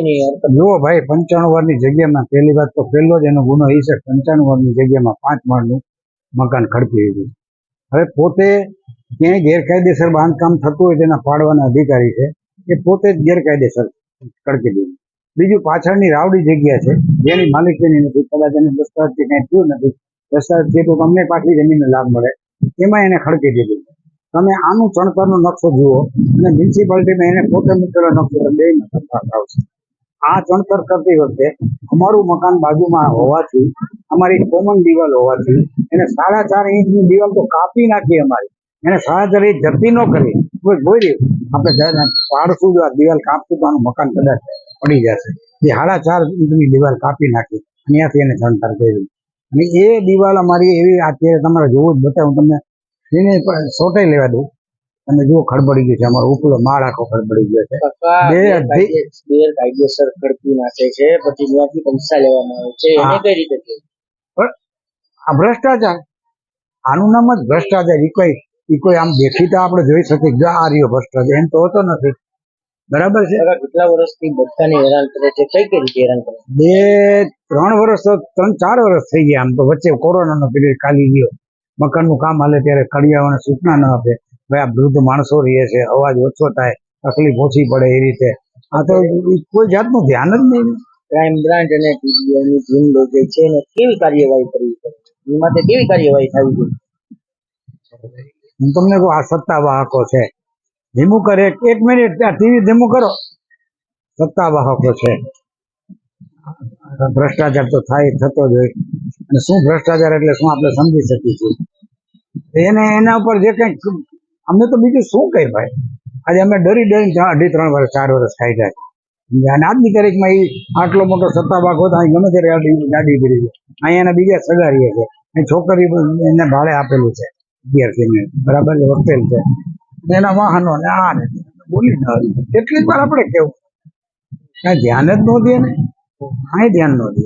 એની જુઓ ભાઈ, પંચાણું વારની જગ્યામાં પહેલી વાત તો પહેલો જ એનો ગુનો એ છે, પંચાણું વારની જગ્યામાં પાંચ માળનું મકાન ખડકી દીધું હવે પોતે ક્યાંય ગેરકાયદેસર બાંધકામ થતું હોય તેના પાડવાના અધિકારી છે, એ પોતે જ ગેરકાયદેસર ખડકી દીધું. બીજું પાછળની રાવડી જગ્યા છે, જેની માલિકીની નથી, કદાચ એને દસ્તાવેજ કે કાંઈ થયું નથી દસ્તાવેજ છે તો તમને પાછી જમીનનો લાભ મળે. એમાં એને ખડકી દીધું. તમે આનું ચણતરનો નકશો જુઓ અને મ્યુનિસિપાલિટીમાં એને પોતે મૂકેલો નકશો બે આવશે. આ ચણતર કરતી વખતે અમારું મકાન બાજુમાં હોવાથી, અમારી કોમન દિવાલ હોવાથી, એને સાડા ચાર ઇંચની દિવાલ તો કાપી નાખી અમારી. એને સાડા ચાર ઇંચ જતી ન કરી. બોલી આપણે પાડશું જો આ દિવાલ કાપશું તો આનું મકાન કદાચ પડી જશે. એ સાડા ચાર ઇંચની દિવાલ કાપી નાખી ત્યાંથી એને ચણતર કર્યું. અને એ દિવાલ અમારી એવી અત્યારે તમારે જોવું જ બતાવું તમને એને સોટાઈ લેવા દઉં. તમે જુઓ ખડબડી ગયું છે અમારો ઉપલો માળ આખો ખડબડી ગયો છે. બે કાયદેસર ખડકી નાખે છે પછી ત્યાંથી પૈસા લેવામાં આવે છે એને કઈ રીતે પણ આ ભ્રષ્ટાચાર આનું નામ જ ભ્રષ્ટાચાર એ કોઈ એ કોઈ આમ દેખીતા આપણે જોઈ શકીએ કે આ રહ્યો ભ્રષ્ટાચાર એમ તો હોતો નથી. બરાબર છે? કેટલા વર્ષથી બધાને હેરાન કરે છે કઈ કઈ રીતે હેરાન કરે? બે ત્રણ વર્ષ ત્રણ ચાર વર્ષ થઈ ગયા આમ તો વચ્ચે કોરોનાનો પીરિયડ ખાલી ગયો. મકાનનું કામ હાલે ત્યારે કડિયાઓને સૂચના ન આપે. આ વૃદ્ધ માણસો રહે છે અવાજ ઓછો થાય તકલીફ ઓછી પડે એ રીતે. આ તો કોઈ જાતનું ધ્યાન જ નહીં. ક્રાઇમ બ્રાન્ચ અને પીડીઓની ટીમ જે છે ને કેવી કાર્યવાહી કરવી પડે એ માટે કેવી કાર્યવાહી થવી જોઈએ? હું તમને કહું આ સત્તાવાહકો છે. ધીમું કરે એક મિનિટ ત્યાં ટીવી ધીમું કરો. સત્તાવાહકો છે. ભ્રષ્ટાચાર તો થાય થતો જ હોય. અને શું ભ્રષ્ટાચાર એટલે શું આપણે સમજી શકીએ છીએ? એને એના ઉપર જે કંઈક અમને તો બીજું શું કહે ભાઈ? આજે અમે ડરી ડરીને અઢી, ત્રણ વર્ષ, ચાર વર્ષ ખાઈ જાય. અને આજની તારીખમાં એ આટલો મોટો સત્તા ભાગ હોતા, અહીં ગમે ત્યારે ગાડી કરી છે અહીંયા એના બીજા સગારીએ છે. અને છોકરી એને ભાડે આપેલું છે, વિદ્યાર્થીને. બરાબર છે છે. એના વાહનો ને આ ને. બોલી ન. કેટલીક વાર આપણે કેવું? કાંઈ ધ્યાન જ ન દે ને. કાંઈ ધ્યાન ન દે.